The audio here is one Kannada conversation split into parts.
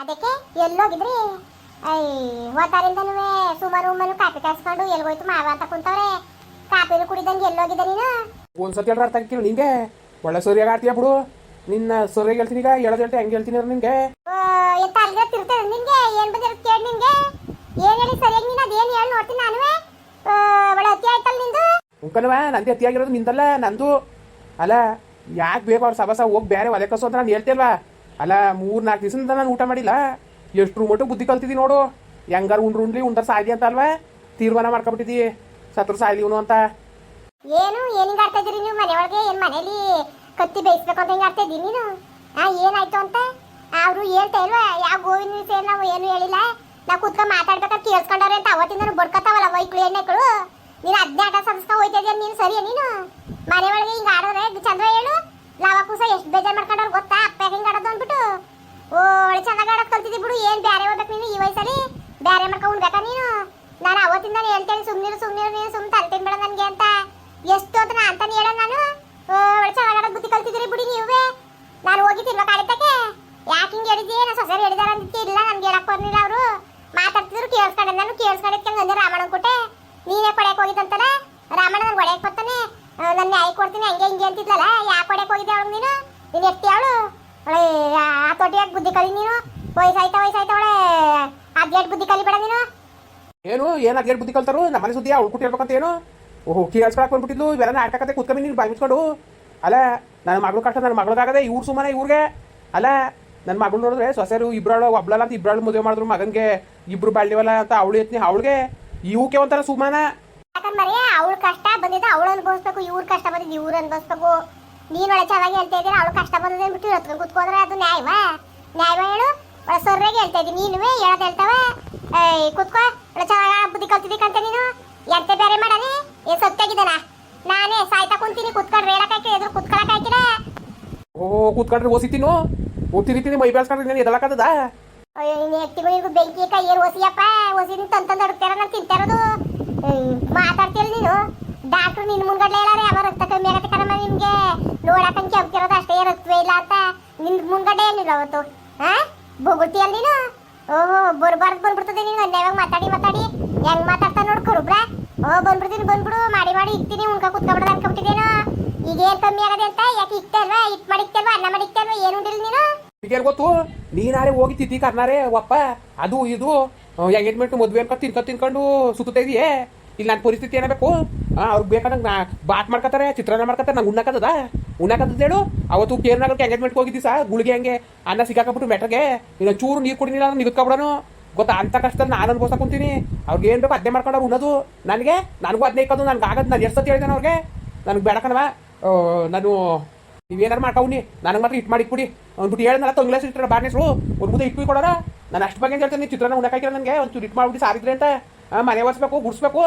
ಅದಕ್ಕೆ ಎಲ್ಲೋಗಿದ್ರಿ? ಐ ಓತಾರಿಂದನೂ ಸುಮಾರು ಮನು ಕಾಪಿ ಕಾಯಿಸ್ಕೊಂಡು ಎಲ್ಗೋಯ್ತು ಮಾವ ಅಂತ ಕುಂತವ್ರೆ. ಕಾಪಿನು ಕುಡಿದಂಗೆ ಎಲ್ಲೋಗಿದ್ದೆ ನೀನು? ಒಂದ್ಸತಿ ಹೇಳ್ರ ಅರ್ಥ ಆಗ್ತೀನಿ ನಿಂಗೆ. ಒಳ್ಳೆ ಸೂರ್ಯ ಆಡ್ತೀಯ ಬಿಡು. ನಿನ್ನ ಸೂರ್ಯ ಹೇಳ್ತೀನಿ ಈಗ ಎಳದ ಹೇಳ್ತಿ ಹೆಂಗೆ ಹೇಳ್ತೀನಿ ನಿಂಗೆ. ಎಂತ ಅಲ್ಗ ತಿರ್ತದೆ ನಿಂಗೆ? ಏನ್ ಬಂದಿರ ಕೇಳಿ ನಿಂಗೆ? ಏನ್ ಹೇಳಿ ಸರಿಯಾಗಿ ನೀನು? ಅದೇನ್ ಹೇಳಿ ನೋಡ್ತೀನಿ ನಾನು ಒಳ್ಳೆ ಅತಿ ಆಯ್ತಲ್ಲ ನಿಂದು? ಉಂಕನವ ನಂದು ಅತಿಯಾಗಿರೋದು ನಿಂದಲ್ಲ ನಂದು. ಅಲ್ಲ ಯಾಕೆ ಬೇಕು ಅವ್ರ ಸಬಸ ಹೋಗಿ ಬೇರೆ ಒಲೆ ಕಸು ಅಂತ ನಾನು ಹೇಳ್ತಿಲ್ವಾ? ಅಲ್ಲ ಮೂರು ನಾಲ್ಕು ದಿವಸದಿಂದ ನಾನು ಊಟ ಮಾಡಿಲ್ಲ. ಎಷ್ಟು ಮಟ್ಟಿಗೆ ಬುದ್ಧಿ ಕಲ್ತಿದ್ದಿ ನೋಡು. ಹೆಂಗಾರು ಉಂಡ್ರು ಉಂಡ್ಲಿ ಉಂಡ್ರ ಸಾಯ್ಲಿ ಅಂತ ಅಲ್ವಾ? ತೀರ್ಮಾನ ಮಾಡ್ಕೊಬಿಟ್ಟಿದ್ದಿ ಸತ್ರ ಸಾಯ್ಲಿ ಇವನು ಅಂತ. ಏನು ಏನಿಂಗ್ ಆಡ್ತಾ ನೀವು? ಮನೆಯೊಳಗೆ ಏನ್ ಮನೇಲಿ ಕತ್ತಿ ಬೇಯಿಸ್ಬೇಕು ಅಂತ ಹಿಂಗ್ ಆಡ್ತಾ ಇದ್ದೀನಿ ನೀನು? ಆ, ಏನಾಯ್ತು ಅಂತ? ಅವರು ಹೇಳ್ತಾ ಇಲ್ವಾ, ಯಾವ ಗೋವಿನ ವಿಷಯ ನಾವು ಏನು ಹೇಳಿಲ್ಲ? ನಾವು ಕುತ್ಕ ಮಾತಾಡ್ಬೇಕಾದ್ರೆ ಕೇಳಿಸ್ಕೊಂಡವ್ರೆ ಅಂತ. ಅವತ್ತಿಂದ ಬಡ್ಕತಾವಲ್ಲ ವೈಕ್ಳು ಎಣ್ಣೆಗಳು ನೀನು ಆಟ ಸಂಸ್ಕ ಹೋಯ್ತಾ ನೀನು? ಸರಿಯಾ ನೀನು? ಮನೆಯೊಳಗೆ ಒಳಗೆ ಹಿಂಗ್ ಚಂದ್ರ ಹೇಳು. ಲಾವ ಕೂಸ ಎಷ್ಟು ಬೇಜಾರ್ ಮಾಡ್ಕೊಂಡವ್ರು ಗೊತ್ತಾ? ಹಿಂಗ್ ಆಡೋದು ಅಂದ್ಬಿಟ್ಟು ಒಳ್ಳೆ ಚೆನ್ನಾಗಿ ಆಡೋದು ಕಲ್ತಿದ್ದಿ ಬಿಡು, ಏನ್ ಬ್ಯಾರೆ ಹೋಗ್ಬೇಕು ನೀನು ಈ ವಯಸ್ಸಲ್ಲಿ? ಬ್ಯಾರೆ ಮಾಡ್ಕೊಂಡ್ ಉಣ್ಬೇಕಾ ನೀನು? ನಾನು ಅವತ್ತಿಂದ ಹೇಳ್ತೇನೆ ಸುಮ್ಮನಿರು ಸುಮ್ನಿರು, ನೀನು ಸುಮ್ ತಲೆ ಬೇಡ ನನಗೆ ಅಂತ. ಎಷ್ಟು ಅಂತ ನಾ ಹೇಳ ನಾನು? ಒಳ್ಳೆ ಚೆನ್ನಾಗಿ ಆಡೋದು ಬುದ್ಧಿ ಕಲ್ತಿದ್ದೀರಿ ಬಿಡಿ ನೀವೇ. ನಾನು ಹೋಗಿ ತಿನ್ಬೇಕಾಗಿತ್ತಕ್ಕೆ ಯಾಕೆ ಹಿಂಗೆ ಹೇಳಿದ್ದೆ? ನಾನು ಸೊಸೆರು ಹೇಳಿದಾರ ಅಂತ ಇಲ್ಲ, ನನಗೆ ಹೇಳಕ್ ಬರ್ಲಿಲ್ಲ ಅವರು. ಮಾತಾಡ್ತಿದ್ರು ಕೇಳಿಸ್ಕೊಂಡೆ ನಾನು ಕೇಳಿಸ್ಕೊಂಡೆ ರಾಮಣ್ಣ ಕೊಟ್ಟೆ ನೀನೇ ಕೊಡಕ್ಕೆ ಹೋಗಿದ್ದಂತಲ್ಲ ರಾಮಣ್ಣ ನನ್ಗೆ ಒಡೆಯಕ್ಕೆ ಬರ್ತಾನೆ. ನನ್ನ ನ್ಯಾಯ ಕೊಡ್ತೀನಿ, ಹಂಗೆ ಹಿಂಗೆ ಅಂತಿದ್ಲಲ್ಲ ಯಾವ ಕೊಡಕ್ ಹೋಗಿದ್ದೆ ಅವಳು ನೀನು? ನೀನು ಎತ್ತಿ ಅವಳು? ಆ ತೊಟ್ಟಿಯಾಗಿ ಬುದ್ಧಿ ಕಲಿ ನೀನು? ವಯಸ್ಸಾಯ್ತಾ ವಯಸ್ಸಾಯ್ತಾ ಒಳ್ಳೆ ಅದ್ಗೆಟ್ ಬುದ್ಧಿ ಕಲಿಬೇಡ ನೀನು? ಏನು? ಏನು ಅದೇನು ಬುದ್ಧಿ ಕಲ್ತಾರು? ನಮ್ಮನೆ ಸುದ್ದಿ ಅವ್ಳು ಕುಟ್ಟಿರ್ಬೇಕಂತ ಏನು? ಓಹೋ ಕೇಳಿಸ್ಕೊಳಕ್ ಬಂದ್ಬಿಟ್ಟಿದ್ಲು. ಇವೆಲ್ಲ ನಾಟಕ ಕತೆ ಕುತ್ಕೊಂಬಿ ನೀನು ಬಾಯಿ ಮುಚ್ಕೊಂಡು. ಅಲ್ಲ, ನನ್ನ ಮಗಳು ಕಷ್ಟ, ನನ್ನ ಮಗಳಿಗಾಗದೆ ಇವ್ರು ಸುಮ್ಮನೆ ಇವ್ರಿಗೆ. ಅಲ್ಲ, ನನ್ನ ಮಗಳು ನೋಡಿದ್ರೆ ಸೊಸೆರು, ಇಬ್ರಾಳು, ಒಬ್ಳಲ್ಲ ಅಂತ ಇಬ್ರಾಳು ಮದುವೆ ಮಾಡಿದ್ರು, ಮಗನಿಗೆ ಇಬ್ರು ಬಾಳ್ಯವಲ್ಲ ಅಂತ ಅವಳು ಎತ್ನಿ ಅವಳಿಗೆ, ಇವಕ್ಕೆ ಒಂಥರ ಸುಮ್ಮನ ಯಾಕಂದ್ರೆ ಅವಳ ಕಷ್ಟ ಬಂದಿದ್ದ ಅವಳು ಅನುಭವಿಸ್ಬೇಕು ಇವ್ರ ಕಷ್ಟ ಬಂದಿದ್ದು ಇವ್ರು ಅನುಭವಿಸ್ಬೇಕು. ನೀನ್ ಒಳ್ಳೆ ಚೆನ್ನಾಗಿ ಹೇಳ್ತಾ ಇದ್ದೀರಾ ಅವಳು ಕಷ್ಟ ಬಂದಿದೆ ಅಂದ್ಬಿಟ್ಟು ಎತ್ಕೊಂಡು ಕುತ್ಕೊಂಡ್ರೆ ಅದು ನ್ಯಾಯವಾ? ನ್ಯಾಯವಾ ಹೇಳು? ಒಳ್ಳೆ ಸೊರ್ರೆಗೆ ಹೇಳ್ತಾ ಇದ್ದೀನಿ ನೀನುವೇ ಹೇಳೋದು ಹೇಳ್ತಾವ? ಕುತ್ಕೋ ಒಳ್ಳೆ ಚೆನ್ನಾಗಿ ಬುದ್ಧಿ ಕಲ್ತಿದ್ದಕ್ಕಂತ ನೀನು? ಎಂತೆ ಬೇರೆ ಮಾಡನಿ ಏ ಸತ್ತಾಗಿದ್ದಾನ? ನಾನೇ ಸಾಯ್ತಾ ಕುಂತೀನಿ ಕುತ್ಕೊಂಡ್ರೆ ಹೇಳಕ್ ಹಾಕಿ ಎದುರು ಕುತ್ಕೊಳಕ್ ಹಾಕಿರ ಓ ಕೂತ್ಕೊಂಡ್ರೆ ಓಸಿತೀನು? ಓ ತಿರಿತೀನಿ ಮೈ ಬೆಳೆಸ್ಕೊಂಡ್ರೆ ನೀನು ಎದಳಕ್ಕದ ಅಯ್ಯೋ ನಿನ್ನ ಎತ್ತಿಗೂ ಬೆಂಕಿ ಕೈ ಏನು ಓಸಿಯಪ್ಪ? ಓಸಿನ ತಂತಂದು ಅಡುತ್ತಾರ ನಾನು ತಿಂತಾರದು ಮಾತಾಡ್ತೀರಿ ನೀನು? ಡಾಕ್ಟರ್ ನಿನ್ನ ಮುಂದ್ಗಡೆ ಹೇಳಾರೆ ಯಾವ ರಕ್ತ ಕಮ್ಮಿ ಆಗತ್ತೆ ಕರಮ್ಮ ನಿಮ್ಗೆ? ನೋಡಕ್ಕಂಗೆ ಹೋಗ್ತಿರೋದು ಅಷ್ಟೇ ರಕ್ತವೇ ಇಲ್ಲ ಅಂತ. ನಿನ್ ಮುಂದ್ಗಡೆ ಏನಿಲ್ಲ ಅವತ್ತು? ಹಾ ಬೊಗುಳ್ತೀಯಲ್ಲ ನೀನು? ಓಹೋ ಬರ್ಬಾರ್ದು ಬಂದ್ಬಿಡ್ತದೆ ನೀನು. ಅನ್ಯಾವಾಗ ಮಾತಾಡಿ ಮಾತಾಡಿ. ಹೆಂಗ್ ಮಾತಾಡ್ತಾ ನೋಡ್ ಕರುಬ್ರ. ಓ ಬಂದ್ಬಿಡ್ತೀನಿ ಬಂದ್ಬಿಡು. ಮಾಡಿ ಮಾಡಿ ಇಕ್ತೀನಿ ಉಣ್ಕ ಕುತ್ಕೊಂಡ್ಬಿಡೋದು ಅನ್ಕೊಂಬಿಟ್ಟಿದ್ದೇನೋ ಈಗ ಏನ್ ಕಮ್ಮಿ ಆಗದೆ ಅಂತ? ಯಾಕೆ ಇಕ್ತಲ್ವ ಇಟ್ ಮಾಡಿ ಅಲ್ವಾ ಅನ್ನ ಮಾಡಿ ಅಲ್ವಾ? ಏನು ಉಂಡಿಲ್ಲ ನೀನು? ಈಗೇನು ಗೊತ್ತು? ನೀನಾರೆ ಹೋಗಿ ತಿತ್ತಿ ಕರ್ನಾರೆ ಒಪ್ಪ? ಅದು ಇದು. ಎಂಗೇಜ್ಮೆಂಟ್ ಮದುವೆ ಅನ್ಕೊಂಡು ತಿನ್ಕೊಂಡು ತಿನ್ಕೊಂಡು ಸುತ್ತಾ ಇದೆಯೇ? ಇಲ್ಲಿ ನನ್ನ ಪರಿಸ್ಥಿತಿ ಏನಬೇಕು? ಅವ್ರಿಗೆ ಬೇಕಾದಂಗೆ ನಾ ಬಾತ್ ಮಾಡ್ಕೊತಾರೆ ಚಿತ್ರಾನ್ನ ಮಾಡ್ಕೊತಾರೆ ನಂಗೆ ಉಣ್ಣಕ್ಕದ ಉಣ್ಣಕ್ಕದ ಹೇಳು? ಅವತ್ತು ಕೇರ್ನಾಗಕ್ಕೆ ಎಂಗೇಜ್ಮೆಂಟ್ ಹೋಗಿದ್ದಿ ಸಾ, ಗುಳಿಗೆ ಹಂಗೆ? ಅನ್ನ ಸಿಕ್ಕಾಕಬಿಟ್ಟು ಮೆಟ್ರಿಗೆ ಇನ್ನು ಚೂರು ನೀರು ಕುಡಿನಿಲ್ಲ ಅಂದ್ರೆ ನಿಲ್ಕೊಬಿಡೋನು ಗೊತ್ತಾ, ಅಂತ ಕಷ್ಟದಲ್ಲಿ ನಾನು ಅನ್ಭವಿಸ್ತಾ ಕುಂತೀನಿ. ಅವ್ರಿಗೆ ಏನು ಬೇಕು ಅದನ್ನೇ ಮಾಡ್ಕೊಂಡು ಉಣ್ಣೋದು. ನನಗೆ, ನನಗೂ ಅದನ್ನೇ ಇಕ್ಕೋದು, ನನಗೆ ಆಗದು, ನಾನು ಎಷ್ಟು ಸತಿ ಹೇಳಿದಾನೆ ಅವ್ರಿಗೆ? ನನಗೆ ಬೇಡಕನವ ನಾನು ನೀವೇನಾರು ಮಾಡ್ಕೊಂಡು ನನಗೆ ಮಾತ್ರ ಇಟ್ಟು ಮಾಡಿಕ್ಬಿಡಿ ಅಂದ್ಬಿಟ್ಟು ಹೇಳಿದ್ರೆ ತೊಂಗ್ಲಾಸ್ ಇಟ್ಟರೆ ಬಾರ್ನೆಸ್ ಒಂದು ಮುಂದೆ ಇಟ್ಟು ಕೊಡೋಣ ನಾನು ಅಷ್ಟು ಬಗ್ಗೆ ಹೇಳ್ತೀನಿ ಚಿತ್ರಾನ್ನ ಉಣ್ಣಕ್ಕಾಗಿರೋ ನನಗೆ? ಒಂದು ಇಟ್ಟು ಮಾಡ್ಬಿಟ್ಟು ಸಾರಿದ್ರೆ ಅಂತ ಮನೆ ಒರೆಸ್ಬೇಕು, ಗುಡಿಸ್ಬೇಕು.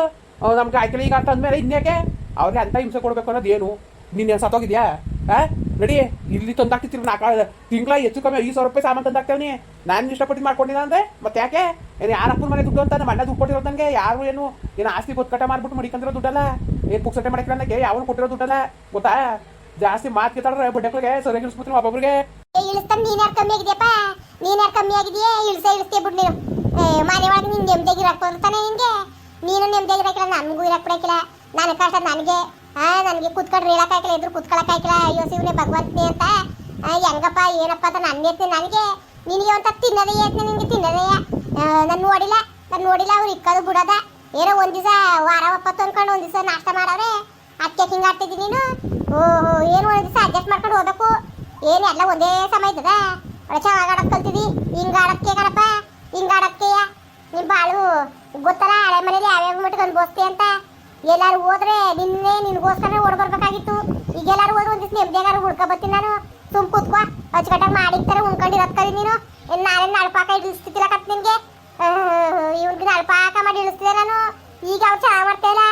ನಮ್ಗೆ ಆಯ್ತಲ್ಲ ಈಗ ಅಂತ ಅಂದಮೇಲೆ ಇನ್ಯಾಕೆ? ಅವ್ರಿಗೆ ಅಂತ ಹಿಂಸೆ ಕೊಡಬೇಕು ಅನ್ನೋದು ಏನು? ನೀನು ಸತ್ತೋಗಿದ್ಯಾ? ಹಾಂ ನಡಿ, ಇಲ್ಲಿ ತಂದಾಕ್ತಿರ್ತೀವಿ, ನಾಲ್ಕು ತಿಂಗಳ ಹೆಚ್ಚು ಕಮ್ಮಿ ಐದು ಸಾವಿರ ರೂಪಾಯಿ ಸಾಮಾನು ತಂದಾಕ್ತೇವನಿ ನಾನು ಇಷ್ಟಪಟ್ಟು ಮಾಡ್ಕೊಂಡಿಲ್ಲ ಅಂದ್ರೆ? ಮತ್ತೆ ಯಾಕೆ? ಏನು ಯಾರ ಅಪ್ಪನ ಮನೆ ದುಡ್ಡು ಅಂತ? ನಮ್ಮ ಅಣ್ಣ ದುಡ್ಡು ಕೊಟ್ಟಿರೋ ನನಗೆ. ಯಾರು ಏನು ಏನು ಆಸ್ತಿ ಗೊತ್ತಕಟ್ಟ ಮಾಡ್ಬಿಟ್ಟು ಮಡಿಕಂದಿರೋ ದುಡ್ಡಲ್ಲ? ಏನು ಪುಕ್ಸಟ್ಟೆ ಮಾಡಿದ್ರೆ ನನಗೆ? ಯಾವನು ಕೊಟ್ಟಿರೋ ದುಡ್ಡಲ್ಲ? ಗೊತ್ತಾ? ಜಾಸ್ತಿ ಮಾತು ಕಿತ್ತಾಡ್ರೆ ಬಡ್ಡೆಗಳಿಗೆ ಸರಿಯಾಗಿ ಇಳಿಸ್ಬಿಟ್ರು ಒಬ್ಬೊಬ್ರಿಗೆ. ನೀನ್ ಕಮ್ಮಿ ಆಗಿದೆಯೇ ಇಳಿಸ ಇಳಿಸ್ತೇ ಬಿಡು ನೀನು. ಮನೆ ಒಳಗೆ ನಿನ್ ನೆಮ್ಮದಿಯಾಗಿ ಇರಕ್ಕೆ ಬರ್ತಾನೆ ನಿನಗೆ ನೀನು ನೆಮ್ಮದಿಯಾಗಿ ಇರಕ್ಕಿಲ್ಲ ನನಗೂ ಇರಕ್ಕೆ ಬಿಡಕ್ಕಿಲ್ಲ ನನಗೆ ಕಷ್ಟ ನನಗೆ. ಹಾಂ ನನಗೆ ಕುತ್ಕೊಂಡ್ರೆ ಇರಕ್ ಹಾಕಿಲ್ಲ, ಎದುರು ಕುತ್ಕೊಳಕ್ ಹಾಕಿಲ್ಲ. ಅಯ್ಯೋ, ಶಿವನೇ ಭಗವಂತನೇ ಅಂತ. ಹೆಂಗಪ್ಪ, ಏನಪ್ಪ ಅಂತ ನನ್ನ ಎತ್ತೆ ನನಗೆ. ನಿನಗೆ ಒಂಥರ ತಿನ್ನೋದೇ ಏತ್ನೆ ನಿನಗೆ ತಿನ್ನದೇ ನಾನು ನೋಡಿಲ್ಲ ನಾನು ನೋಡಿಲ್ಲ, ಅವ್ರು ಇಕ್ಕೋದು ಬಿಡೋದ. ಏನೋ ಒಂದು ದಿವಸ ವಾರ ಒಪ್ಪತ್ತು ಅಂದ್ಕೊಂಡು ಒಂದು ದಿವಸ ನಾಷ್ಟ ಮಾಡವ್ರೆ ಅದಕ್ಕೆ ಹಿಂಗೆ ಆಡ್ತಿದ್ದೀನಿ ನೀನು? ಓಹೋ, ಏನು ಒಂದು ದಿವಸ ಅಡ್ಜಸ್ಟ್ ಮಾಡ್ಕೊಂಡು ಹೋಗ್ಬೇಕು. ಏನು ಎಲ್ಲ ಒಂದೇ ಸಮಯ ಇದ್ದದ? ಚೆನ್ನಾಗಿ ಆಡಕ್ ಕಲ್ತಿದಿ ಹಿಂಗ ಆಡಕ್ಕೆ ಕಣಪ್ಪ. ಹಿಂಗ ಆಡಕ್ಕೆಯ ನಿಮ್ ಬಾಳು ಗೊತ್ತಲ್ಲ, ಹಳೆ ಮನೇಲಿ ಯಾವ್ಯಾವ ಮಟ್ಟಿಗೆ ಅನ್ಬೋಸ್ತಿ ಅಂತ. ಎಲ್ಲಾರು ಹೋದ್ರೆ ನಿನ್ನೆ ನಿನ್ಗೋಸ್ಕರ ಓಡ್ ಬರ್ಬೇಕಾಗಿತ್ತು. ಈಗ ಎಲ್ಲಾರು ಹೋದ್ರೆ ಒಂದಿವ್ಸ ನೆಮ್ಮದಿಯಾಗಾರು ಹುಡ್ಕ ಬರ್ತೀನಿ ನಾನು. ಸುಮ್ ಕೂತ್ಕೋ. ಅಚ್ಚುಕಟ್ಟಾಗಿ ಮಾಡಿರ್ತಾರೆ ಉಣ್ಕೊಂಡಿರೋದ್ ಕಲಿ ನೀನು. ಏನ್ ನಾನೇನ್ ನಳ್ಪಾಕ ಇಳಿಸ್ತಿದ್ದಿಲ್ಲ ಕತ್ ನಿನ್ಗೆ. ಇವ್ನಿಗೆ ನಳ್ಪಾಕ ಮಾಡಿ ಇಳಿಸ್ತಿದ್ದೆ ನಾನು. ಈಗ ಅವ್ರು ಚೆನ್ನಾಗಿ ಮಾಡ್ತಾ ಇಲ್ಲ.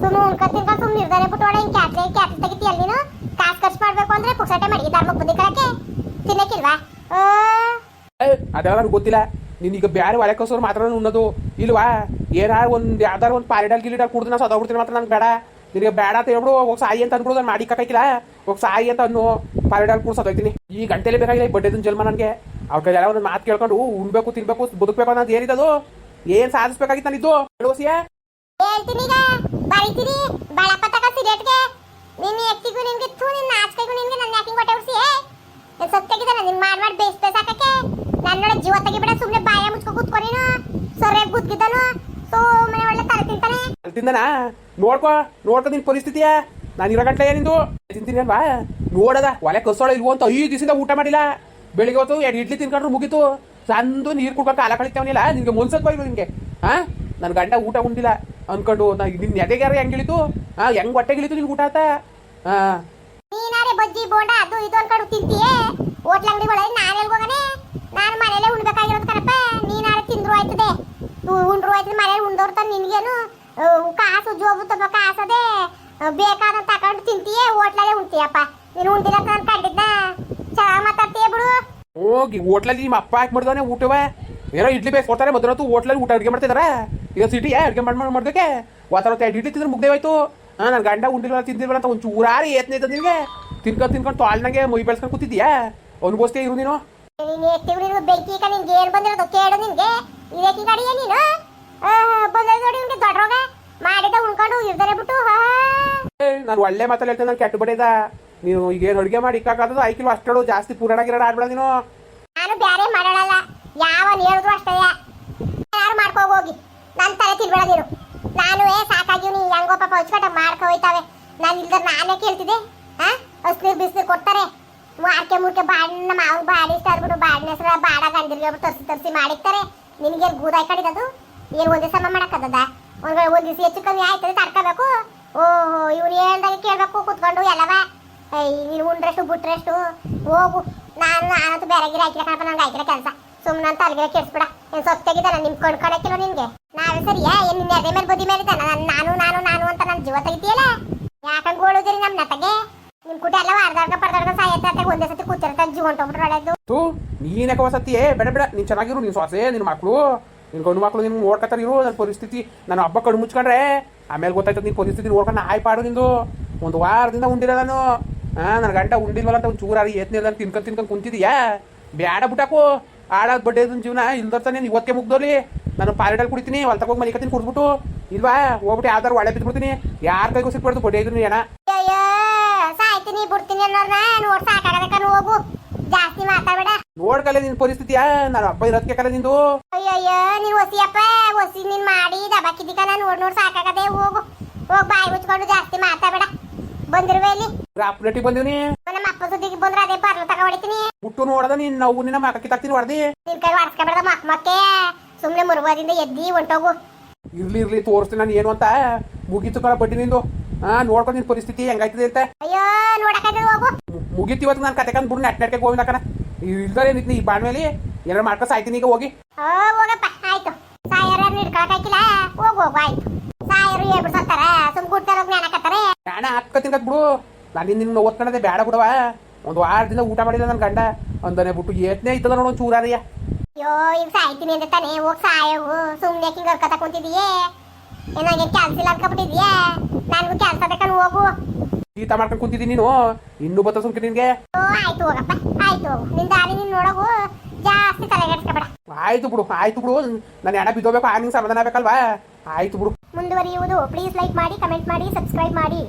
ಸುಮ್ಮನೆ ಉಣ್ಕೊ ತಿನ್ಕೊಂಡು ಸುಮ್ಮನೆ ನಿರ್ಧಾರ ಬಿಟ್ಟು ಒಳ್ಳೆ ಹಿಂಗೆ ಕ್ಯಾಟ್ಲೆ ಕ್ಯಾಟ್ಲೆ ತೆಗಿತೀಯಲ್ಲ ನೀನು. ಕಾಸು ಖರ್ಚು ಮಾಡ್ಬೇಕು ಅಂದ್ರೆ ಪುಕ್ಸಟೆ ಮಾಡಿ ಧರ್ಮಕ್ಕೆ ಬುದ್ಧಿ ಕಳಕ್ಕೆ ತಿನ್ನಕ್ಕಿಲ್ವಾ? ಅದೆಲ್ಲ ನನಗೆ ಗೊತ್ತಿಲ್ಲ. ನೀನೀಗ ಬೇರೆ ಒಲೆ ಕಸೋರು ಮಾತ್ರ ಉಣ್ಣೋದು. ಇಲ್ವಾ? ಏನಾರ ಒಂದು ಯಾವ್ದಾರ ಒಂದು ಪಾರಿಡಲ್ ಗಿಲಿಡಲ್ ಕುಡ್ದು ನಾನು ಸದೋಗ್ಬಿಡ್ತೀನಿ ಮಾತ್ರ ನಂಗೆ ಬೇಡ. ನಿನಗೆ ಬೇಡ ಅಂತ ಹೇಳ್ಬಿಡು ಹೋಗಿ ಸಾಯಿ ಅಂತ ಅನ್ಬಿಡು ನಾನು ಮಾಡಿ ಕಕ್ಕಿಲ್ಲ ಹೋಗಿ ಸಾಯಿ ಅಂತ ಅನ್ನು ಪಾರಿಡಲ್ ಕೂಡ ಸದೋಗ್ತೀನಿ ಈ ಗಂಟೆಲೆ ಬೇಕಾಗಿಲ್ಲ ಬಡ್ಡೆದ ಜನ್ಮ ನನಗೆ. ಅವ್ರ ಕೈಲೆಲ್ಲ ಒಂದು ಮಾತು ಕೇಳ್ಕೊಂಡು ಉಣ್ಬೇಕು ತಿನ್ಬೇಕು ಬದುಕ್ಬೇಕು ಅನ್ನೋದು ಏನಿದದು? ಏನ್ ಸಾಧಿಸ್ಬೇಕಾಗಿತ್ತು ನಾನಿದ್ದು ಹೇಳ್ತೀನಿ ಈಗ ಬರೀತೀನಿ ಬಾಳಪ್ಪ ತಕ ಸಿಗರೇಟ್ಗೆ ನಿನ್ನ ಎತ್ತಿಗೂ ನಿನ್ಗೆ ಥೂ ನಿನ್ನ ನಾಚಿಕೆಗೂ ನಿನ್ಗೆ ನನ್ನ ಯಾಕಿಂಗ್ ಹೊಟ್ಟೆ ಉಡ್ಸಿ ಸತ್ತಾಗಿದ್ದಾನೆ ನಿನ್ ಮಾಡ್ ಮಾಡಿ ಬೇಸ್ ಬೇಸ್ ಹಾಕಕ್ಕೆ ನನ್ನೊಳ ಜೀವ ತೆಗಿಬೇಡ ಸುಮ್ನೆ ಬಾಯ ಮುಚ್ಕೊ ಕೂತ್ಕೊ ನೀನು ಸೊರೆ ಗುದ್ಗಿದ್ದಾನು ಸೋ ಮನೆ ಒಳ್ಳೆ ತಲೆ ತಿಂತಾನೆ ನೋಡ್ಕೋ, ನೋಡ್ಕೊ ನಿನ್ ಪರಿಸ್ಥಿತಿಯ. ನಾನು ಇರೋ ಗಂಟೆ ಏನಿಂದು ತಿಂತೀನಿ ಅಲ್ವಾ? ನೋಡದ, ಒಲೆ ಕಸೋಳ ಇಲ್ವೋ ಅಂತ ಐದು ದಿವಸದಿಂದ ಊಟ ಮಾಡಿಲ್ಲ. ಬೆಳಿಗ್ಗೆ ಹೊತ್ತು ಎರಡು ಇಡ್ಲಿ ತಿನ್ಕೊಂಡ್ರು ಮುಗಿತು. ಸಂದು ನೀರು ಕುಡ್ಕೊಂಡು ಕಾಲ ಕಳಿತಾವನಿಲ್ಲ. ನಿನ್ಗೆ ಮುನ್ಸತ್ ಬೈಲು ನಿನ್ಗೆ. ಹಾ ನನ್ನ ಗಂಡ ಊಟ ಉಂಡಿಲ್ಲ. ಅನ್ಕೊಂಡು ನಾ ನಿನ್ನ ಎದೆಗಾರ ಹೆಂಗ್ ಇಳಿತು? ಹಾ ಹೆಂಗ್ ಹೊಟ್ಟೆಗೆ ಇಳಿತು ನಿನ್ ಊಟ ಆತ ಹಾ ನೀನಾರೆ ಬಜ್ಜಿ ಬೋಂಡ ಅದು ಇದು ಅನ್ಕೊಂಡು ತಿಂತೀಯೇ ಹೋಟ್ಲ್ ಅಂಗಡಿ ಒಳಗೆ ನಾನು ಎಲ್ಗೋಗನೆ ನಾನು ಮನೇಲೆ ಉಣ್ಬೇಕಾಗಿರೋದು ಕಣಪ್ಪ ನೀನಾರೆ ತಿಂದ್ರು ಆಯ್ತದೆ ಉ- ಉಂಡ್ರು ಆಯ್ತದೆ ಮನೇಲಿ ಉಂಡೋರ್ ತಂದು ನಿನ್ಗೇನು ಆ, ಕಾಸು ಜೋಬು ತುಂಬ ಕಾಸದೆ ಬೇಕಾದ ತಕೊಂಡು ತಿಂತೀಯೇ ಹೋಟ್ಲಲ್ಲೇ ಉಂಟಿಯಪ್ಪ ನೀನು ಉಂಡಿಲ್ಲ ಅಂತ ನಾನು ಕಂಡಿದ್ದ ಚೆನ್ನಾಗಿ ಮಾತಾಡ್ತೀಯ ಬಿಡು. ಹೋಗಿ ಹೋಟ್ಲಲ್ಲಿ ನಿಮ್ಮ ಅಪ್ಪ ಹಾಕಿ ಮಾಡಿದವನೇ ಊಟವ? ಏನೋ ಇಡ್ಲಿ ಬೇಕು ಕೊಡ್ತಾರೆ ಮೊದಲು ಹೋಟ್ಲಲ್ಲಿ ಊಟ ಅಡುಗೆ ಮಾಡ್ತಿದಾರ. ಈಗ ಸಿಟಿ ಅಡುಗೆ ಮಾಡಿ ಮಾಡೋದಕ್ಕೆ? ವಾತಾವರಣ ಇಡ್ಲಿ ತಿಂದ್ರೆ ಮುಗ್ದೇ ಹೋಯ್ತು. ಹಾಂ ನನ್ನ ಗಂಡ ಉಂಡಿಲ್ಲ ತಿಂದಿಲ್ವಲ್ಲ ಅಂತ ಒಂದು ಚೂರಾರಿ ಏತ್ನೇ ಇದ್ದ ನಿನಗೆ. ತಿನ್ಕೊಂಡು ತಿನ್ಕೊಂಡು ತಾಳ್ನಂಗೆ ಮೈ ಬೆಳೆಸ್ಕೊಂಡು ಕೂತಿದ್ಯಾ ಅನುಭವಿಸ್ತೇ ಇರು ನೀನು. ನೀನು ಬೆಂಕಿ ನಿನ್ಗೆ ಏನು ಬಂದಿರೋದು ಕೇಳು ನಿನಗೆ. ಇದಕ್ಕೆ ಗಾಡಿಯ ನೀನು? ನೋಡಿ ಮಾಡಿದ ಉಣ್ಕೊಂಡು ಇರ್ತಾರೆ ಬಿಟ್ಟು ನಾನು ಒಳ್ಳೆ ಮಾತಲ್ಲಿ ಹೇಳ್ತೇನೆ ನಾನು ಕೆಟ್ಟ ಬಡಿದ ನೀನು ಈಗ ಏನು ಅಡುಗೆ ಮಾಡಿ ಇಕ್ಕಾಕದು ಕಿಲೋ ಅಷ್ಟಳು ಜಾಸ್ತಿ ಪುರಾಣ ಗಿರಣ ಆಡ್ಬೇಡ ನೀನು. ನಾನು ಬ್ಯಾರೆ ಮಾಡಲ್ಲ ಯಾವ ಹೇಳಿದ್ರು ಅಷ್ಟೇ. ಯಾರು ಮಾಡ್ಕೋ ಹೋಗಿ? ನನ್ನ ತಲೆ ನೀನು. ನಾನು ಏ ಸಾಕಾಗಿ ನೀ ಹೆಂಗೋ ಪಾಪ ಹೊಚ್ಕಟ ಮಾಡ್ಕೊ ಹೋಯ್ತಾವೆ. ನಾನು ಇಲ್ದ ನಾನೇ ಕೇಳ್ತಿದ್ದೆ ಹಾ? ಹಸ್ನೀರ್ ಬಿಸಿ ಕೊಡ್ತಾರೆ. ಮಾರ್ಕೆ ಮುರ್ಕೆ ಬಾಡಿನ ಮಾವು ಬಾಡಿ ಇಷ್ಟ ಆಗ್ಬಿಟ್ಟು ಬಾಡಿನ ಹೆಸರ ಬಾಡ ಗಂಡಿರ್ಗೆ ತರ್ಸಿ ತರ್ಸಿ ಮಾಡಿರ್ತಾರೆ ನಿನಗೆ ಗೂದಾಯ್ ಕಡಿದದು ಏನು ಒಂದೇ ಸಮ ಮಾಡಕ್ಕದ ಒಂದ್ ಒಂದು ದಿವಸ ಹೆಚ್ಚು ಕಮ್ಮಿ ಆಯ್ತದೆ, ತಡ್ಕೋಬೇಕು. ಓಹೋ, ಇವ್ನು ಹೇಳ್ದಾಗ ಕೇಳಬೇಕು, ಕುತ್ಕೊಂಡು ಎಲ್ಲವ. ನೀನು ಉಂಡ್ರಷ್ಟು, ಬಿಟ್ರಷ್ಟು. ಹೋಗು. ನಾನು, ನಾನಂತೂ ಬೇರೆ ಗಿರ ಹಾಕಿರ ಕಣಪ್ಪ, ನಂಗೆ ಹಾಕಿರ ಕೆಲಸ. ಸುಮ್ಮನೆ ಅಂತ ಅಲ್ಲಿಗೆ ಕೇಳಿಸ್ಬಿಡ ಏನು ಸೊತ್ತಾಗಿದ್ದಾನೆ ನಿಮ್ ಕೊಂಡ್ಕೊಳಕ್ಕಿಲ್ಲ ನಿನ್ಗೆ? ನಾವೇ ಸರಿಯಾ? ಏನ್ ನಿನ್ನ ಎದೆ ಮೇಲೆ ಬುದ್ಧಿ ಮೇಲೆ ನಾನು ನಾನು ನಾನು ಅಂತ ನನ್ನ ಜೀವ ತೆಗಿತೀಯಲ್ಲ? ಯಾಕಂಗೆ ಗೋಳುದ್ರಿ ನಮ್ಮ ನತಗೆ ನಿಮ್ ಕುಟ ಎಲ್ಲ ವಾರದಾಗ ಪರದಾಡ್ಕ ಸಾಯತ್ತೆ ಒಂದೇ ಸತಿ ಕೂತಿರ್ತಾನೆ ಜೀವ ಹೊಂಟೋಗ್ಬಿಟ್ರೆ ಒಳ್ಳೆದು. ತೂ ವಸತಿಯೇ ಬೇಡ ಬೇಡ. ನೀನು ಚೆನ್ನಾಗಿರು, ನೀನು ಸ್ವಾಸೆ ನಿನ್ನ ಮಕ್ಕಳು ನಿನ್ನ ಗಂಡು ಮಕ್ಕಳು ನಿಮ್ಗೆ ನೋಡ್ಕೊತಾರೆ ಇರು ನನ್ನ ಪರಿಸ್ಥಿತಿ. ನಾನು ಹಬ್ಬ ಕಣ್ಣು ಮುಚ್ಕೊಂಡ್ರೆ, ಆಮೇಲೆ ಗೊತ್ತಾಯ್ತದೆ ನಿನ್ನ ಪರಿಸ್ಥಿತಿ ನೋಡ್ಕೊಂಡು ಆಯ್ ಪಾಡು ನಿಂದು. ಒಂದು ವಾರದಿಂದ ಉಂಡಿಲ್ಲ ನಾನು. ಹಾಂ ನನ್ನ ಗಂಟ ಉಂಡಿಲ್ವಲ್ಲ ಅಂತ ಒಂದು ಚೂರಾರಿ ಏತ್ನಿಲ್ಲ ಅಂತ ತಿನ್ಕೊಂಡು ತಿನ್ಕೊಂಡು ಕುಂತಿದ್ಯಾ? ಬ್ಯಾಡ ಬಿಟ್ಟಾಕು. ಆಡೋದು ಬಡ್ಡೆ ಜೀವನ ಇಲ್ದರ್ತಾನೆ ಇವತ್ತೇ ಮುಗ್ದೋಲಿ. ನಾನು ಪಾರಿಡಲ್ಲಿ ಕುಡಿತೀನಿ ಹೊಲ ತಗೋಗಿ ಮಲಿಕತ್ತೀನಿ ಕುಡ್ಬಿಟ್ಟು ಇಲ್ವಾ? ಹೋಗ್ಬಿಟ್ಟು ಯಾವ್ದಾರು ಒಳ್ಳೆ ಬಿದ್ಬಿಡ್ತೀನಿ. ಯಾರ ಕೈಗೂ ಸಿಕ್ಬಾರ್ದು ಬಡ್ಡೆ ಇದ್ರು ಏನ ಸಾಯ್ತೀನಿ, ಬಿಡ್ತೀನಿ ಅನ್ನೋರ್ನ. ಹೋಗು. ಜಾಸ್ತಿ ಮಾತಾಡ್ಬೇಡ. ನೋಡ್ಕಲ್ಲ ನಿನ್ ಪರಿಸ್ಥಿತಿ ನಾನು ಅಪ್ಪ ಇರೋದಕ್ಕೆ ಕಲೆ ನಿಂದು? ಅಯ್ಯಯ್ಯೋ ನೀನ್ ಒಸಿಯಪ್ಪ ಒಸಿ ನೀನ್ ಮಾಡಿ ದಬಾಕಿದಿಕ ನಾನು ನೋಡ್ ನೋಡ್ ಸಾಕಾಗದೆ ಹೋಗು. ಹೋಗ್ ಬಾಯಿ ಮುಚ್ಕೊಂಡು ಜಾಸ್ತಿ ಮಾತಾಡಬೇಡ. ಬಂದಿರುವೆ ಇಲ್ಲಿ. ರಾಪ್ಲೇಟಿಗೆ ಬಂದಿವ್ನಿ? ನಮ್ಮ ಅಪ್ಪ ಸುದ್ದಿಗೆ ಬಂದ್ರ ಅದೇ ಪಾರ್ಲ ತಗ ಹೊಡಿತೀನಿ ಮುಟ್ಟು ನೋಡದ ನೀನ್ ನಾವು ನಿನ್ನ ಮಕ್ಕ ಕಿತ್ತಾಕ್ತೀನಿ ಹೊಡೆದಿ? ನಿನ್ ಕೈ ಹೊಡ್ಸ್ಕೊಬೇಡ ಮಕ್ ಮಕ್ಕೆ. ಸುಮ್ನೆ ಮುರುಗೋದಿಂದ ಎದ್ದಿ ಹೊಂಟೋಗು. ಇರ್ಲಿ ಇರ್ಲಿ ತೋರಿಸ್ತೀನಿ ನಾನು ಏನು ಅಂತ. ಮುಗೀತು ಕಳ ಬಡ್ಡಿ ನಿಂದು. ಹಾ ನೋಡ್ಕೊಂಡು ನಿನ್ ಪರಿಸ್ಥಿತಿ ಹೆಂಗಾಯ್ತದೆ ಅಂತ. ಅಯ್ಯೋ ನೋಡಕ್ಕೆ ಹೋಗು. ಮುಗೀತು ಇವತ್ತು ನಾನು ಕತೆ ಕಂಡು ಬಿಡು ನೆಟ್ ನೆಟ್ಗೆ ಗೋವಿಂದ ಕಣ. ಇಲ್ದರೆ ನಿಂತು ಈ ಬಾಣ್ಮೇಲೆ ಎಲ್ಲ ಮಾಡ್ಕೊ ಸಾಯ್ತೀನಿ ಈಗ ಹೋಗಿ. ಓ ಹೋಗಪ್ಪ ಆಯ್ತು. ಸಾಯರ ಹಿಡ್ಕೊಳಕಾಕಿಲ್ಲ ಹೋಗು ಹೋಗು ಆಯ್ತು. ಸಾಯರು ಹೇಳ್ಬಿಟ್ಟು ಸತ್ತಾರ ಸುಮ್ ಕೂಡ್ತಾರ ಜ್ಞಾನಕತ್ತಾರೆ ನಾನ ಹಾಕ ತಿನ್ಕತ್ ಬಿಡು. ನಾನು ನಿನ್ನ ಓದ್ಕೊಂಡದೆ ಬೇಡ ಬಿಡವಾ ಒಂದು ವಾರದಿಂದ ಊಟ ಮಾಡಿಲ್ಲ ನನ್ನ ಗಂಡ. ಅಂದನೆ ಬಿಟ್ಟು ಏತ್ನೇ ಐತದ ನೋಡು ಚೂರಾರಿಯ ಅಯ್ಯೋ ಈಗ ಸಾಯ್ತೀನಿ ಅಂತ ತಾನೇ. ಹೋಗ್ ಸಾಯವು. ಸುಮ್ನೆ ಹಿಂಗ ಕರ್ಕತ ಕುಂತಿದೀಯೇ? ಏನಾಗೆ ಕೆಲ್ಸ ಇಲ್ಲ ಅನ್ಕೊಬಿಟ್ಟಿದ್ಯಾ? ನನ್ಗೂ ಕೆಲ್ಸ ಹೋಗು. ಶೀತ ಮಾಡ್ಕೊಂಡು ಕುಂತಿದ್ದೀನಿ ನೀನು. ಇನ್ನೂ ಬತ್ತ ಸುಮ್ಕೆ ನಿನ್ಗೆ. ಆಯ್ತು ಹೋಗಪ್ಪ ಆಯ್ತು ಹೋಗು. ನಿನ್ ದಾರಿ ನೀನ್ ನೋಡಗು. ಜಾಸ್ತಿ ತಲೆಗೆಡ್ಸ್ಕೊಬೇಡ ಆಯ್ತು ಬಿಡು ಆಯ್ತು ಬಿಡು. ನಾನು ಎಣ ಬಿದ್ದೋಬೇಕು ಆ ನಿಂಗೆ ಸಮಾಧಾನ ಆಗ್ಬೇಕಲ್ವಾ? ಆಯ್ತು ಬಿಡು. ಮುಂದುವರಿಯುವುದು. ಪ್ಲೀಸ್ ಲೈಕ್ ಮಾಡಿ ಕಮೆಂಟ್ ಮಾಡಿ ಸಬ್ಸ್ಕ್ರೈಬ್ ಮಾಡಿ.